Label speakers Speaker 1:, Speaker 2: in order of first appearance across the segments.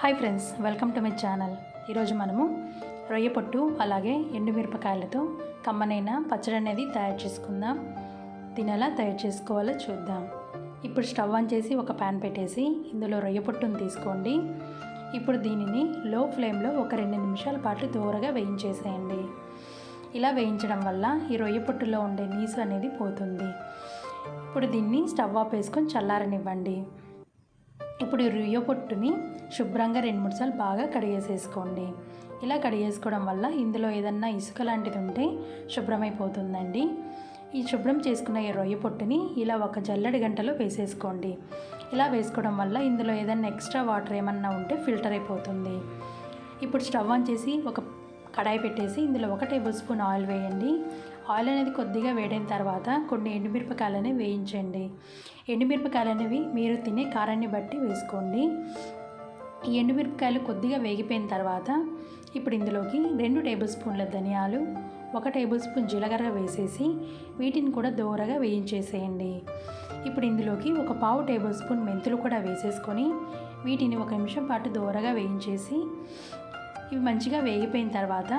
Speaker 1: Hi friends welcome to my channel. ఈరోజు మనము రొయ్య పొట్టు అలాగే ఎండుమిరపకాయలతో కమ్మనైన పచ్చడి అనేది తయారు చేసుకుందాం. దీని ఎలా తయారు చేసుకోవాలో చూద్దాం. ఇప్పుడు స్టవ్ ఆన్ చేసి ఒక ప్యాన్ పెట్టేసి ఇందులో రొయ్య పొట్టును తీసుకోండి. ఇప్పుడు దీనిని లో ఫ్లేమ్లో ఒక రెండు నిమిషాల పాటు దూరగా వేయించేసేయండి. ఇలా వేయించడం వల్ల ఈ రొయ్య పొట్టులో ఉండే నీసు అనేది పోతుంది. ఇప్పుడు దీన్ని స్టవ్ ఆఫ్ వేసుకొని చల్లారనివ్వండి. ఇప్పుడు ఈ రొయ్య పొట్టుని శుభ్రంగా రెండు మూడు సార్లు బాగా కడిగేసేసుకోండి. ఇలా కడిగేసుకోవడం వల్ల ఇందులో ఏదన్నా ఇసుక లాంటిది ఉంటే శుభ్రమైపోతుందండి. ఈ శుభ్రం చేసుకున్న ఈ రొయ్య పొట్టుని ఇలా ఒక జల్లడి గంటలో వేసేసుకోండి. ఇలా వేసుకోవడం వల్ల ఇందులో ఏదన్నా ఎక్స్ట్రా వాటర్ ఏమన్నా ఉంటే ఫిల్టర్ అయిపోతుంది. ఇప్పుడు స్టవ్ ఆన్ చేసి ఒక కడాయి పెట్టేసి ఇందులో ఒక టేబుల్ స్పూన్ ఆయిల్ వేయండి. ఆయిల్ అనేది కొద్దిగా వేడైన తర్వాత కొన్ని ఎండుమిరపకాయలని వేయించండి. ఎండుమిరపకాయలు అనేవి మీరు తినే కారాన్ని బట్టి వేసుకోండి. ఈ ఎండుమిరపకాయలు కొద్దిగా వేగిపోయిన తర్వాత ఇప్పుడు ఇందులోకి రెండు టేబుల్ స్పూన్ల ధనియాలు ఒక టేబుల్ స్పూన్ జీలకర్ర వేసేసి వీటిని కూడా దోరగా వేయించేసేయండి. ఇప్పుడు ఇందులోకి ఒక పావు టేబుల్ స్పూన్ మెంతులు కూడా వేసేసుకొని వీటిని ఒక నిమిషం పాటు దోరగా వేయించేసి ఇవి మంచిగా వేగిపోయిన తర్వాత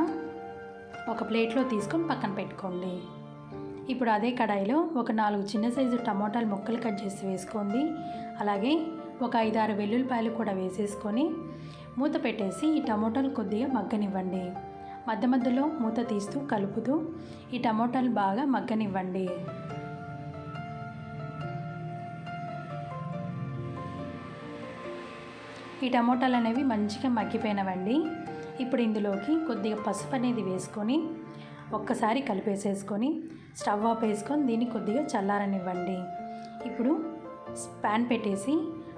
Speaker 1: ఒక ప్లేట్లో తీసుకొని పక్కన పెట్టుకోండి. ఇప్పుడు అదే కడాయిలో ఒక నాలుగు చిన్న సైజు టమోటాలు ముక్కలు కట్ చేసి వేసుకోండి. అలాగే ఒక ఐదారు వెల్లుల్లిపాయలు కూడా వేసేసుకొని మూత పెట్టేసి ఈ టమోటాలు కొద్దిగా మగ్గనివ్వండి. మధ్య మధ్యలో మూత తీస్తూ కలుపుతూ ఈ టమోటాలు బాగా మగ్గనివ్వండి. ఈ టమోటాలు అనేవి మంచిగా మగ్గిపోయినవండి. ఇప్పుడు ఇందులోకి కొద్దిగా పసుపు అనేది వేసుకొని ఒక్కసారి కలిపేసేసుకొని స్టవ్ ఆఫ్ వేసుకొని దీన్ని కొద్దిగా చల్లారనివ్వండి. ఇప్పుడు ప్యాన్ పెట్టేసి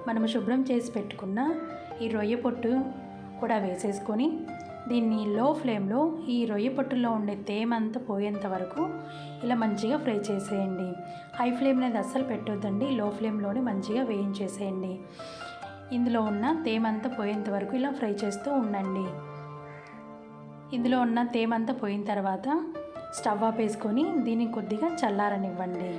Speaker 1: మనము శుభ్రం చేసి పెట్టుకున్న ఈ రొయ్య పొట్టు కూడా వేసేసుకొని దీన్ని లో ఫ్లేమ్లో ఈ రొయ్య పొట్టులో ఉండే తేమ అంతా పోయేంత వరకు ఇలా మంచిగా ఫ్రై చేసేయండి. హై ఫ్లేమ్ అనేది అస్సలు పెట్టొద్దండి. లో ఫ్లేమ్లోనే మంచిగా వేయించేసేయండి. ఇందులో ఉన్న తేమ అంతా పోయేంత వరకు ఇలా ఫ్రై చేస్తూ ఉండండి. ఇందులో ఉన్న తేమ అంతా పోయిన తర్వాత స్టవ్ ఆఫ్ వేసుకొని దీన్ని కొద్దిగా చల్లారనివ్వండి.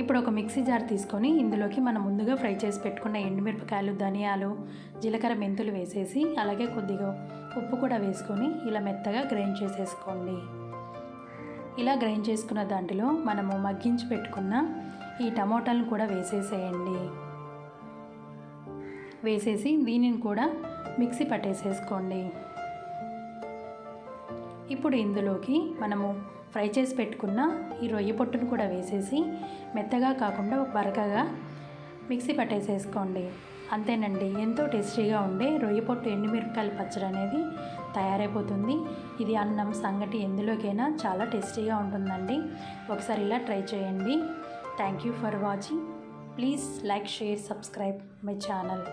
Speaker 1: ఇప్పుడు ఒక మిక్సీ జార్ తీసుకొని ఇందులోకి మనం ముందుగా ఫ్రై చేసి పెట్టుకున్న ఎండుమిరపకాయలు ధనియాలు జీలకర్ర మెంతులు వేసేసి అలాగే కొద్దిగా ఉప్పు కూడా వేసుకొని ఇలా మెత్తగా గ్రైండ్ చేసేసుకోండి. ఇలా గ్రైండ్ చేసుకున్న దాంట్లో మనము మగ్గించి పెట్టుకున్న ఈ టమోటాలను కూడా వేసేసేయండి. వేసేసి దీనిని కూడా మిక్సీ పట్టేసేసుకోండి. ఇప్పుడు ఇందులోకి మనము ఫ్రై చేసి పెట్టుకున్న ఈ రొయ్య పొట్టును కూడా వేసేసి మెత్తగా కాకుండా బరకగా మిక్సీ పట్టేసేసుకోండి. అంతేనండి ఎంతో టేస్టీగా ఉండే రొయ్య పొట్టు ఎండుమిరపకాయల పచ్చడి అనేది తయారైపోతుంది. ఇది అన్నం సంగటి ఎందులోకైనా చాలా టేస్టీగా ఉంటుందండి. ఒకసారి ఇలా ట్రై చేయండి. Thank you for watching please like share subscribe my channel